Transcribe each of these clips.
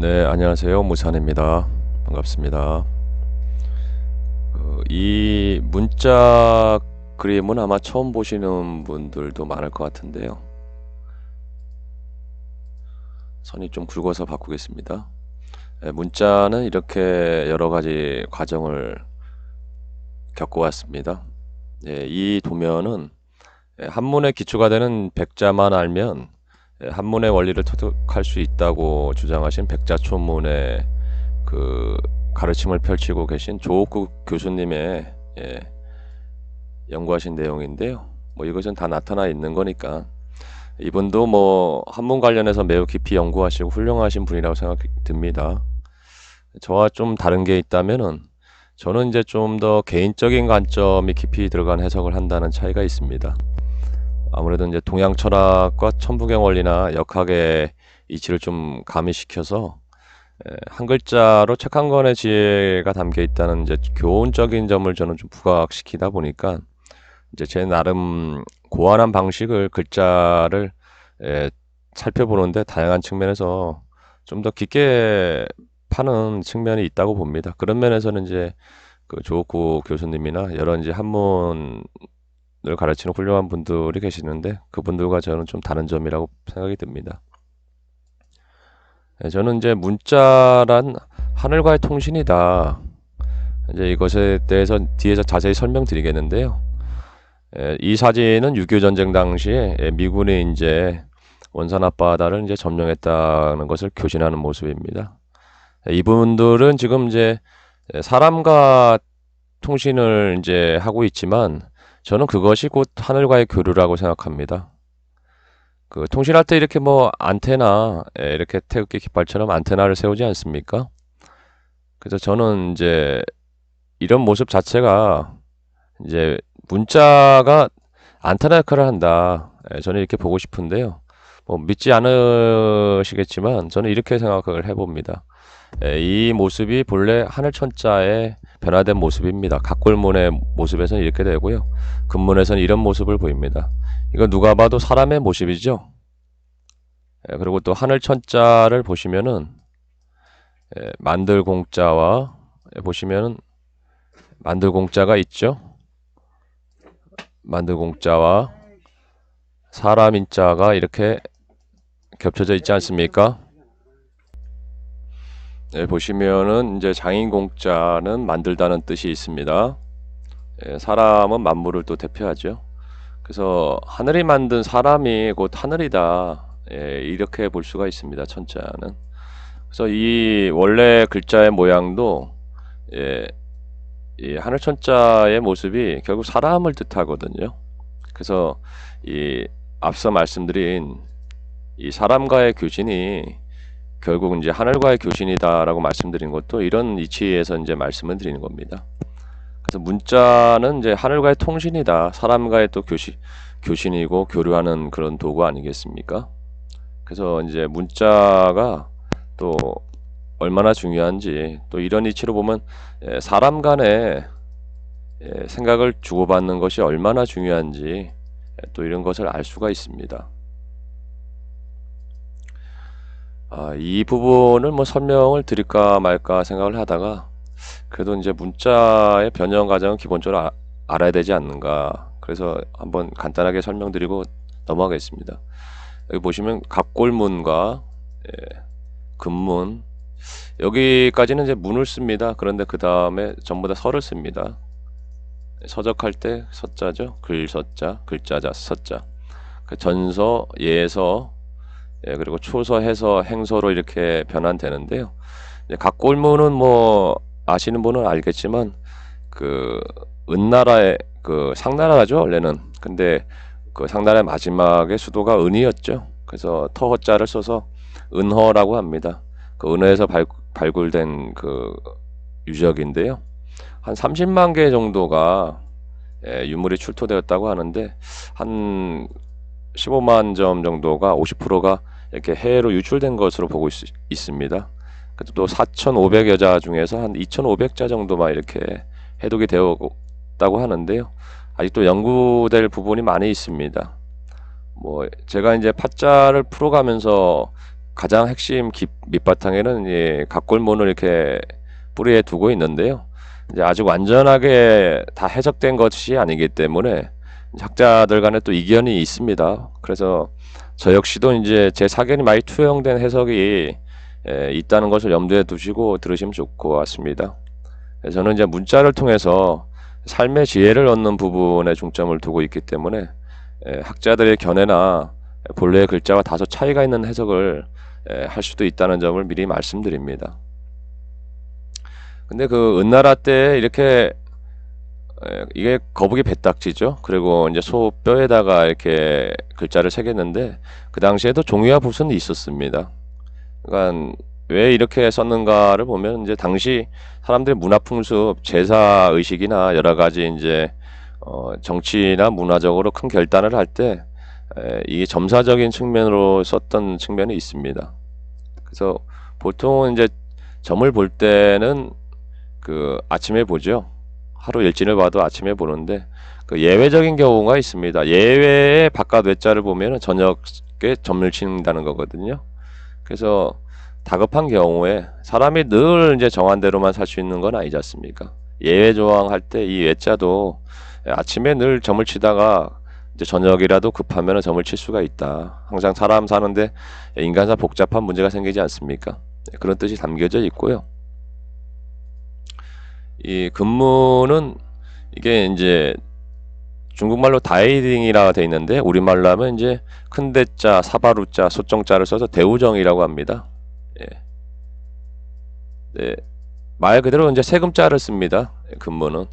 네, 안녕하세요. 무산입니다. 반갑습니다. 그, 이 문자 그림은 아마 처음 보시는 분들도 많을 것 같은데요. 선이 좀 굵어서 바꾸겠습니다. 예, 문자는 이렇게 여러 가지 과정을 겪어왔습니다. 예, 이 도면은 예, 한문의 기초가 되는 백자만 알면 예, 한문의 원리를 터득할 수 있다고 주장하신 백자초문의 그 가르침을 펼치고 계신 조옥국 교수님의 예, 연구하신 내용인데요. 뭐 이것은 다 나타나 있는 거니까 이분도 뭐 한문 관련해서 매우 깊이 연구하시고 훌륭하신 분이라고 생각이 듭니다. 저와 좀 다른 게 있다면은 저는 이제 좀 더 개인적인 관점이 깊이 들어간 해석을 한다는 차이가 있습니다. 아무래도 이제 동양 철학과 천부경 원리나 역학의 이치를 좀 가미시켜서 에, 한 글자로 책 한 권의 지혜가 담겨 있다는 이제 교훈적인 점을 저는 좀 부각시키다 보니까 이제 제 나름 고안한 방식을 글자를 에, 살펴보는데 다양한 측면에서 좀 더 깊게 파는 측면이 있다고 봅니다. 그런 면에서는 이제 그 조옥구 교수님이나 여러 이제 한문 을 가르치는 훌륭한 분들이 계시는데 그분들과 저는 좀 다른 점이라고 생각이 듭니다. 예, 저는 이제 문자란 하늘과의 통신이다. 이제 이것에 대해서 뒤에서 자세히 설명드리겠는데요. 예, 이 사진은 6.25 전쟁 당시에 예, 미군이 이제 원산 앞바다를 이제 점령했다는 것을 교신하는 모습입니다. 예, 이분들은 지금 이제 사람과 통신을 이제 하고 있지만 저는 그것이 곧 하늘과의 교류라고 생각합니다. 그 통신할 때 이렇게 뭐 안테나 예, 이렇게 태극기 깃발처럼 안테나를 세우지 않습니까? 그래서 저는 이제 이런 모습 자체가 이제 문자가 안테나 역할을 한다. 예, 저는 이렇게 보고 싶은데요. 뭐 믿지 않으시겠지만 저는 이렇게 생각을 해봅니다. 예, 이 모습이 본래 하늘천자의 변화된 모습입니다. 각골문의 모습에서는 이렇게 되고요. 근문에서는 이런 모습을 보입니다. 이거 누가 봐도 사람의 모습이죠. 예, 그리고 또 하늘천자를 보시면은 예, 만들공자와 예, 보시면은 만들공자가 있죠. 만들공자와 사람인자가 이렇게 겹쳐져 있지 않습니까? 네, 보시면은 이제 장인 공자는 만들다는 뜻이 있습니다. 예, 사람은 만물을 또 대표하죠. 그래서 하늘이 만든 사람이 곧 하늘이다. 예, 이렇게 볼 수가 있습니다. 천자는. 그래서 이 원래 글자의 모양도 예, 이 하늘 천자의 모습이 결국 사람을 뜻하거든요. 그래서 이 앞서 말씀드린 이 사람과의 교신이 결국 이제 하늘과의 교신이다라고 말씀드린 것도 이런 이치에서 이제 말씀을 드리는 겁니다. 그래서 문자는 이제 하늘과의 통신이다. 사람과의 또 교신 교신이고 교류하는 그런 도구 아니겠습니까? 그래서 이제 문자가 또 얼마나 중요한지 또 이런 이치로 보면 예, 사람 간의 예, 생각을 주고받는 것이 얼마나 중요한지 예, 또 이런 것을 알 수가 있습니다. 아, 이 부분을 뭐 설명을 드릴까 말까 생각을 하다가 그래도 이제 문자의 변형 과정은 기본적으로 아- 알아야 되지 않는가. 그래서 한번 간단하게 설명드리고 넘어가겠습니다. 여기 보시면 갑골문과 예, 금문 여기까지는 이제 문을 씁니다. 그런데 그 다음에 전부 다 서를 씁니다. 서적할 때 서자죠. 글서자, 글자자, 서자. 그 전서, 예서, 예, 그리고 초서, 해서, 행서로 이렇게 변환되는데요. 이제 각골문은 뭐 아시는 분은 알겠지만 그 은나라의 그 상나라죠 원래는. 근데 그 상나라의 마지막에 수도가 은이었죠. 그래서 터허자를 써서 은허라고 합니다. 그 은어에서 발, 발굴된 그 유적인데요. 한 30만 개 정도가 예, 유물이 출토되었다고 하는데 한 15만 점 정도가 50%가 이렇게 해외로 유출된 것으로 보고 있. 그래도 또 4,500여 자 중에서 한 2,500자 정도만 이렇게 해독이 되었다고 하는데요. 아직도 연구될 부분이 많이 있습니다. 뭐 제가 이제 파자를 풀어가면서 가장 핵심 깊- 밑바탕에는 이 각골문을 이렇게 뿌리에 두고 있는데요. 이제 아직 완전하게 다 해석된 것이 아니기 때문에 학자들 간에 또 이견이 있습니다. 그래서 저 역시도 이제 제 사견이 많이 투영된 해석이 에, 있다는 것을 염두에 두시고 들으시면 좋을 것 같습니다. 저는 이제 문자를 통해서 삶의 지혜를 얻는 부분에 중점을 두고 있기 때문에 에, 학자들의 견해나 본래의 글자와 다소 차이가 있는 해석을 에, 할 수도 있다는 점을 미리 말씀드립니다. 근데 그 은나라 때 이렇게 에, 이게 거북이 배딱지죠. 그리고 이제 소 뼈에다가 이렇게 글자를 새겼는데 그 당시에도 종이와 붓은 있었습니다. 그러니까 왜 이렇게 썼는가를 보면 이제 당시 사람들의 문화 풍습, 제사 의식이나 여러 가지 이제 어, 정치나 문화적으로 큰 결단을 할 때 이게 점사적인 측면으로 썼던 측면이 있습니다. 그래서 보통은 이제 점을 볼 때는 그 아침에 보죠. 하루 일진을 봐도 아침에 보는데 그 예외적인 경우가 있습니다. 예외의 바깥 외자를 보면은 저녁에 점을 치는다는 거거든요. 그래서 다급한 경우에 사람이 늘 이제 정한 대로만 살 수 있는 건 아니지 않습니까? 예외 조항할 때 이 외자도 아침에 늘 점을 치다가 이제 저녁이라도 급하면 점을 칠 수가 있다. 항상 사람 사는데 인간사 복잡한 문제가 생기지 않습니까? 그런 뜻이 담겨져 있고요. 이 근무는 이게 이제 중국말로 다이딩이라 돼 있는데 우리말로 하면 이제 큰 대자, 사바루자, 소정자를 써서 대우정이라고 합니다. 예. 네. 말 그대로 이제 세금자를 씁니다. 근무는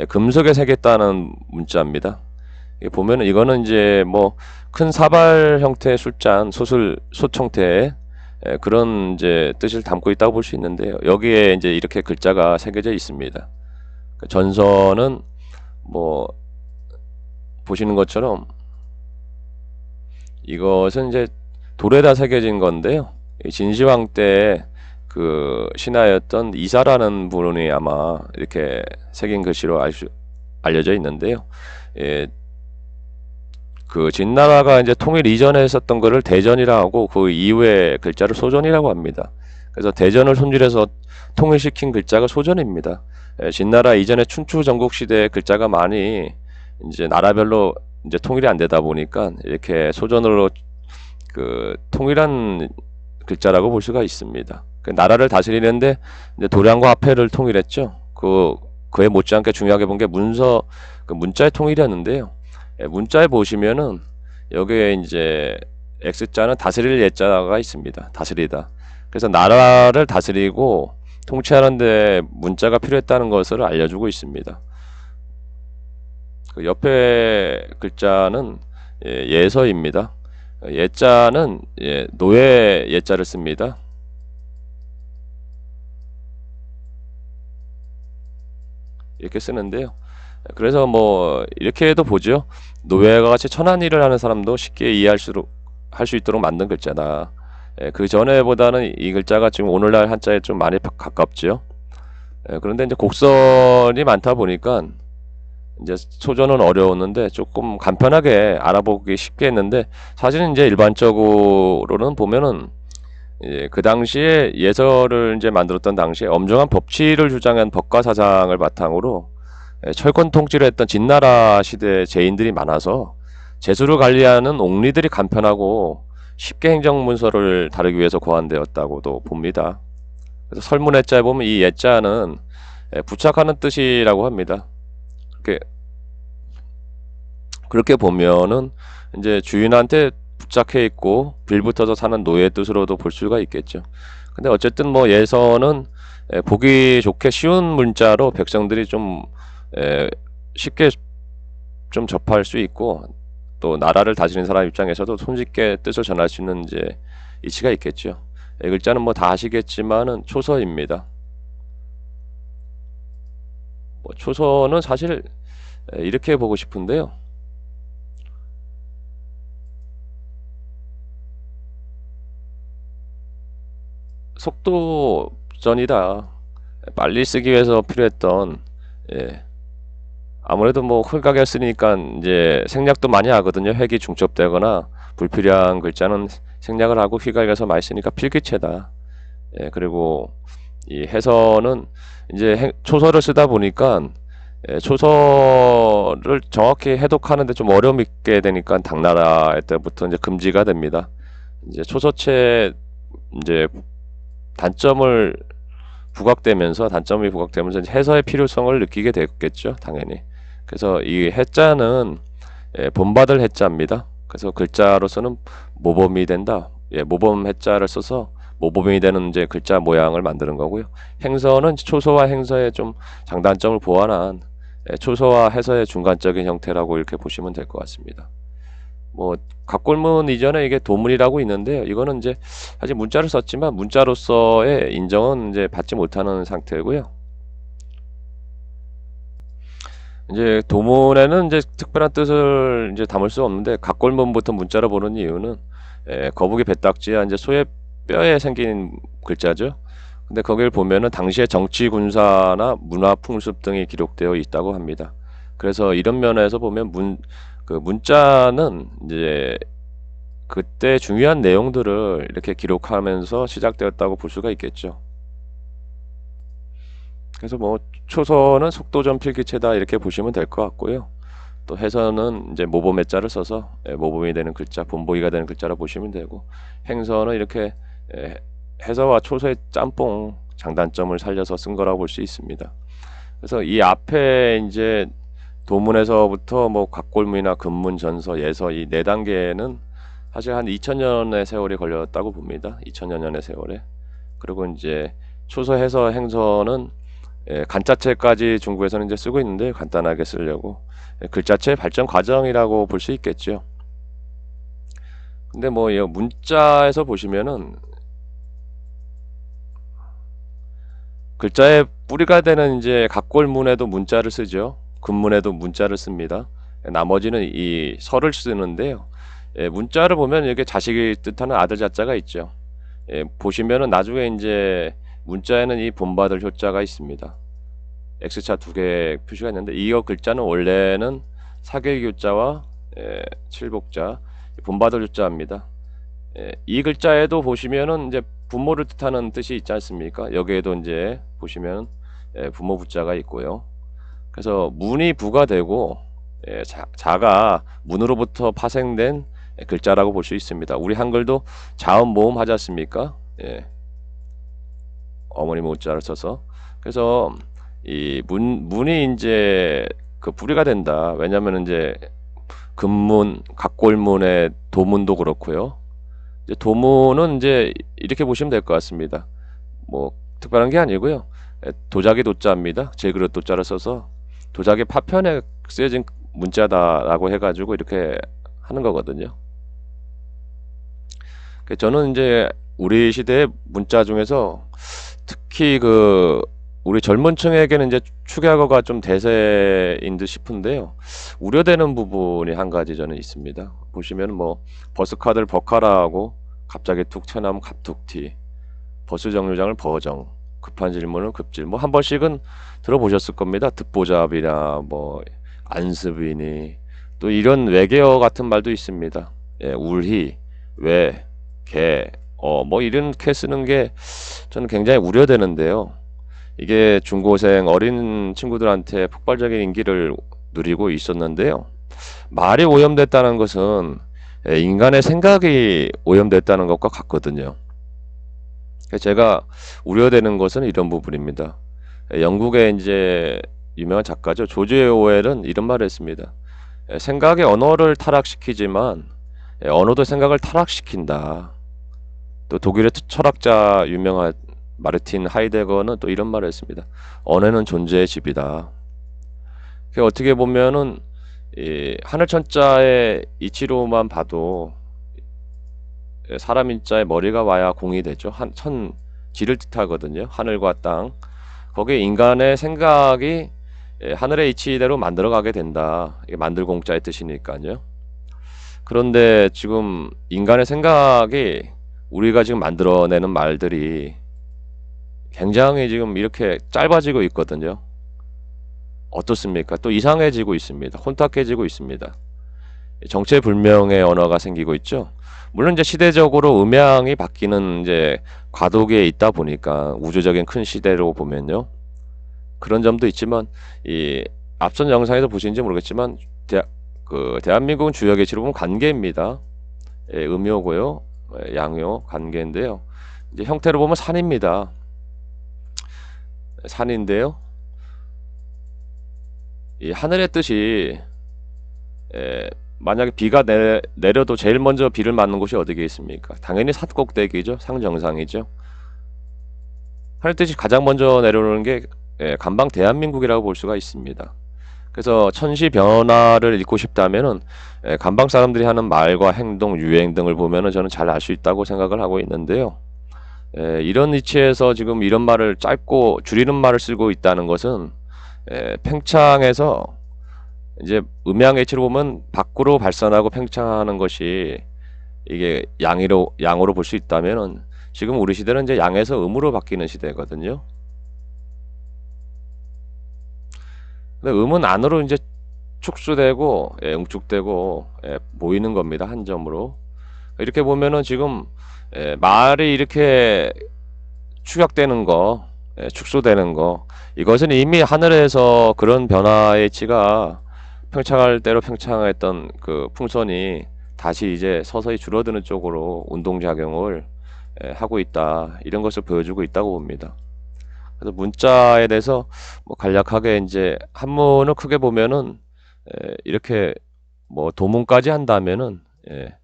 예, 금속에 새겼다는 문자입니다. 보면은 이거는 이제 뭐 큰 사발 형태의 숫잔, 소술, 소청태의 예, 그런 이제 뜻을 담고 있다고 볼 수 있는데요. 여기에 이제 이렇게 글자가 새겨져 있습니다. 그 전선은 뭐 보시는 것처럼 이것은 이제 돌에다 새겨진 건데요. 이 진시황 때 그 신하였던 이사라는 분이 아마 이렇게 새긴 글씨로 알려져 있는데요. 예, 그 진나라가 이제 통일 이전에 썼던 거를 대전이라 하고 그 이후에 글자를 소전이라고 합니다. 그래서 대전을 손질해서 통일시킨 글자가 소전입니다. 예, 진나라 이전에 춘추 전국 시대 글자가 많이 이제 나라별로 이제 통일이 안 되다 보니까 이렇게 소전으로 그 통일한 글자라고 볼 수가 있습니다. 그 나라를 다스리는데 이제 도량과 화폐를 통일했죠. 그 그에 못지않게 중요하게 본 게 문서 그 문자의 통일이었는데요. 예, 문자에 보시면은 여기에 이제 X자는 다스릴 예자가 있습니다. 다스리다. 그래서 나라를 다스리고 통치하는데 문자가 필요했다는 것을 알려주고 있습니다. 그 옆에 글자는 예, 예서입니다. 예자는 예, 노예 예자를 씁니다. 이렇게 쓰는데요. 그래서 뭐 이렇게 해도 보죠. 노예가 같이 천한 일을 하는 사람도 쉽게 이해할 수 할 수 있도록 만든 글자다. 예, 그 전에보다는 이 글자가 지금 오늘날 한자에 좀 많이 가- 가깝죠. 예, 그런데 이제 곡선이 많다 보니까 이제 소전은 어려웠는데 조금 간편하게 알아보기 쉽게 했는데 사실은 이제 일반적으로는 보면은 예, 그 당시에 예서를 이제 만들었던 당시에 엄정한 법치를 주장한 법가사상을 바탕으로 예, 철권 통치를 했던 진나라 시대 제인들이 많아서 제수를 관리하는 옥리들이 간편하고 쉽게 행정문서를 다루기 위해서 고안되었다고도 봅니다. 그래서 설문 해자에 보면 이 예자는 예, 부착하는 뜻이라고 합니다. 그렇게 그렇게 보면은 이제 주인한테 붙잡혀 있고 빌붙어서 사는 노예 뜻으로도 볼 수가 있겠죠. 근데 어쨌든 뭐 예서는 에, 보기 좋게 쉬운 문자로 백성들이 좀 에, 쉽게 좀 접할 수 있고 또 나라를 다스리는 사람 입장에서도 손쉽게 뜻을 전할 수 있는 이제 이치가 있겠죠. 이 글자는 뭐 다 아시겠지만은 초서입니다. 뭐 초서는 사실 에, 이렇게 보고 싶은데요. 속도전이다. 빨리 쓰기 위해서 필요했던 예. 아무래도 뭐 홀가게 쓰니까 이제 생략도 많이 하거든요. 획이 중첩되거나 불필요한 글자는 생략을 하고 휘갈겨서 많이 쓰니까 필기체다. 예, 그리고 이 해서는 이제 행- 초서를 쓰다 보니까 예, 초서를 정확히 해독하는데 좀 어려움이 있게 되니까 당나라 때부터 이제 금지가 됩니다. 이제 초서체 이제 단점을 부각되면서 단점이 부각되면서 해서의 필요성을 느끼게 됐겠죠, 당연히. 그래서 이 해자는 예, 본받을 해자입니다. 그래서 글자로서는 모범이 된다. 예, 모범 해자를 써서 모범이 되는 이제 글자 모양을 만드는 거고요. 행서는 초서와 행서의 좀 장단점을 보완한 예, 초서와 해서의 중간적인 형태라고 이렇게 보시면 될 것 같습니다. 뭐 각골문 이전에 이게 도문이라고 있는데요. 이거는 이제 사실 문자를 썼지만 문자로서의 인정은 이제 받지 못하는 상태고요. 이제 도문에는 이제 특별한 뜻을 이제 담을 수 없는데 각골문부터 문자로 보는 이유는 에, 거북이 배딱지와 이제 소의 뼈에 생긴 글자죠. 근데 거기를 보면은 당시의 정치 군사나 문화 풍습 등이 기록되어 있다고 합니다. 그래서 이런 면에서 보면 문 그 문자는 이제 그때 중요한 내용들을 이렇게 기록하면서 시작되었다고 볼 수가 있겠죠. 그래서 뭐 초서는 속도전 필기체다 이렇게 보시면 될 것 같고요. 또 해서는 이제 모범 해자를 써서 예, 모범이 되는 글자, 본보기가 되는 글자로 보시면 되고 행서는 이렇게 예, 해서와 초서의 짬뽕 장단점을 살려서 쓴 거라고 볼 수 있습니다. 그래서 이 앞에 이제 도문에서부터 뭐 각골문이나 근문, 전서, 예서 이 네 단계는 사실 한 2000년의 세월이 걸렸다고 봅니다. 2000년의 세월에. 그리고 이제 초서, 해서, 행서는 예, 간자체까지 중국에서는 이제 쓰고 있는데 간단하게 쓰려고 예, 글자체 발전 과정이라고 볼 수 있겠죠. 근데 뭐이 문자에서 보시면은 글자의 뿌리가 되는 이제 각골문에도 문자를 쓰죠. 근문에도 문자를 씁니다. 나머지는 이 설을 쓰는데요. 예, 문자를 보면 이게 자식이 뜻하는 아들 자자가 있죠. 예, 보시면은 나중에 이제 문자에는 이 본받을 효자가 있습니다. X자 두 개 표시가 있는데 이어 글자는 원래는 사계교자와 예, 칠복자, 본받을 효자입니다. 예, 이 글자에도 보시면은 이제 부모를 뜻하는 뜻이 있지 않습니까? 여기에도 이제 보시면 예, 부모 부자가 있고요. 그래서 문이 부가 되고 예, 자, 자가 문으로부터 파생된 글자라고 볼 수 있습니다. 우리 한글도 자음 모음 하지 않습니까? 예. 어머니 모자를 써서 그래서 이 문 문이 이제 그 불이가 된다. 왜냐하면 이제 금문, 각골문의 도문도 그렇고요. 이제 도문은 이제 이렇게 보시면 될 것 같습니다. 뭐 특별한 게 아니고요. 에, 도자기 도자입니다. 제 그릇 도자를 써서 도자기 파편에 쓰여진 문자다라고 해가지고 이렇게 하는 거거든요. 그 저는 이제 우리 시대의 문자 중에서 특히 그 우리 젊은 층에게는 이제 축약어가 좀 대세인 듯 싶은데요. 우려되는 부분이 한 가지 저는 있습니다. 보시면 뭐 버스카드를 버카라하고 갑자기 툭 튀어나오면 갑툭튀, 버스 정류장을 버정, 급한 질문을 급질. 뭐 한 번씩은 들어보셨을 겁니다. 듣보잡이나 뭐 안습이니 또 이런 외계어 같은 말도 있습니다. 예, 울희, 왜, 개, 어, 뭐 이렇게 쓰는 게 저는 굉장히 우려되는데요. 이게 중고생 어린 친구들한테 폭발적인 인기를 누리고 있었는데요. 말이 오염됐다는 것은 예, 인간의 생각이 오염됐다는 것과 같거든요. 제가 우려되는 것은 이런 부분입니다. 예, 영국의 이제 유명한 작가죠. 조지 오웰은 이런 말을 했습니다. 예, 생각의 언어를 타락시키지만 예, 언어도 생각을 타락시킨다. 또 독일의 철학자 유명한 마르틴 하이데거는 또 이런 말을 했습니다. 언어는 존재의 집이다. 그 어떻게 보면은 이 하늘천자의 이치로만 봐도 사람 인자의 머리가 와야 공이 되죠. 한, 천, 지를 뜻하거든요. 하늘과 땅. 거기에 인간의 생각이 예, 하늘의 이치대로 만들어가게 된다. 이게 만들 공자의 뜻이니까요. 그런데 지금 인간의 생각이 우리가 지금 만들어내는 말들이 굉장히 지금 이렇게 짧아지고 있거든요. 어떻습니까? 또 이상해지고 있습니다. 혼탁해지고 있습니다. 정체불명의 언어가 생기고 있죠. 물론 이제 시대적으로 음향이 바뀌는 이제 과도기에 있다 보니까 우주적인 큰 시대로 보면요. 그런 점도 있지만 이 앞선 영상에서 보시는지 모르겠지만 대, 그 대한민국은 주요 계치로 보면 관계입니다. 예, 음요고요. 예, 양요 관계인데요. 이제 형태로 보면 산입니다. 산인데요. 이 하늘의 뜻이 에, 만약에 비가 내, 내려도 제일 먼저 비를 맞는 곳이 어디겠습니까? 당연히 산 꼭대기죠. 상정상이죠. 하늘 뜻이 가장 먼저 내려오는 게 에, 간방 대한민국이라고 볼 수가 있습니다. 그래서 천시 변화를 읽고 싶다면은 에, 간방 사람들이 하는 말과 행동, 유행 등을 보면은 저는 잘 알 수 있다고 생각을 하고 있는데요. 에, 이런 위치에서 지금 이런 말을 짧고 줄이는 말을 쓰고 있다는 것은 에, 팽창해서 이제 음양 H로 보면 밖으로 발산하고 팽창하는 것이 이게 양으로 양으로 볼 수 있다면은 지금 우리 시대는 이제 양에서 음으로 바뀌는 시대거든요. 근데 음은 안으로 이제 축소되고 예, 응축되고 예, 모이는 겁니다. 한 점으로. 이렇게 보면은 지금 예, 말이 이렇게 축약되는 거, 예, 축소되는 거, 이것은 이미 하늘에서 그런 변화의 치가 평창할 대로 평창했던 그 풍선이 다시 이제 서서히 줄어드는 쪽으로 운동작용을 예, 하고 있다. 이런 것을 보여주고 있다고 봅니다. 그래서 문자에 대해서 뭐 간략하게 이제 한문을 크게 보면은 예, 이렇게 뭐 도문까지 한다면은 예,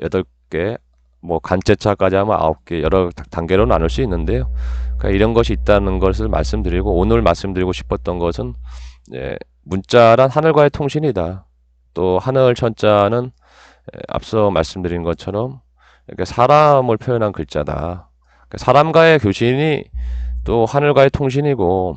여덟 개, 뭐 간제차까지 하면 아홉 개 여러 다- 단계로 나눌 수 있는데요. 그러니까 이런 것이 있다는 것을 말씀드리고 오늘 말씀드리고 싶었던 것은 예, 문자란 하늘과의 통신이다. 또 하늘 천자는 예, 앞서 말씀드린 것처럼 이렇게 사람을 표현한 글자다. 그러니까 사람과의 교신이 또 하늘과의 통신이고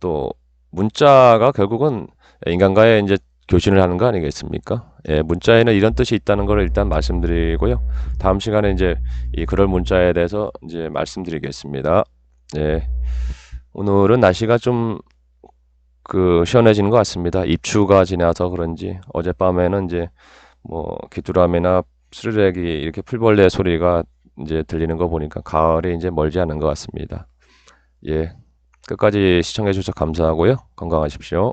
또 문자가 결국은 인간과의 이제 교신을 하는 거 아니겠습니까? 예, 문자에는 이런 뜻이 있다는 걸 일단 말씀드리고요. 다음 시간에 이제 이 그럴 문자에 대해서 이제 말씀드리겠습니다. 예. 오늘은 날씨가 좀 그 시원해지는 것 같습니다. 입추가 지나서 그런지 어젯밤에는 이제 뭐 귀뚜라미나 스르륵이 이렇게 풀벌레 소리가 이제 들리는 거 보니까 가을이 이제 멀지 않은 것 같습니다. 예. 끝까지 시청해 주셔서 감사하고요. 건강하십시오.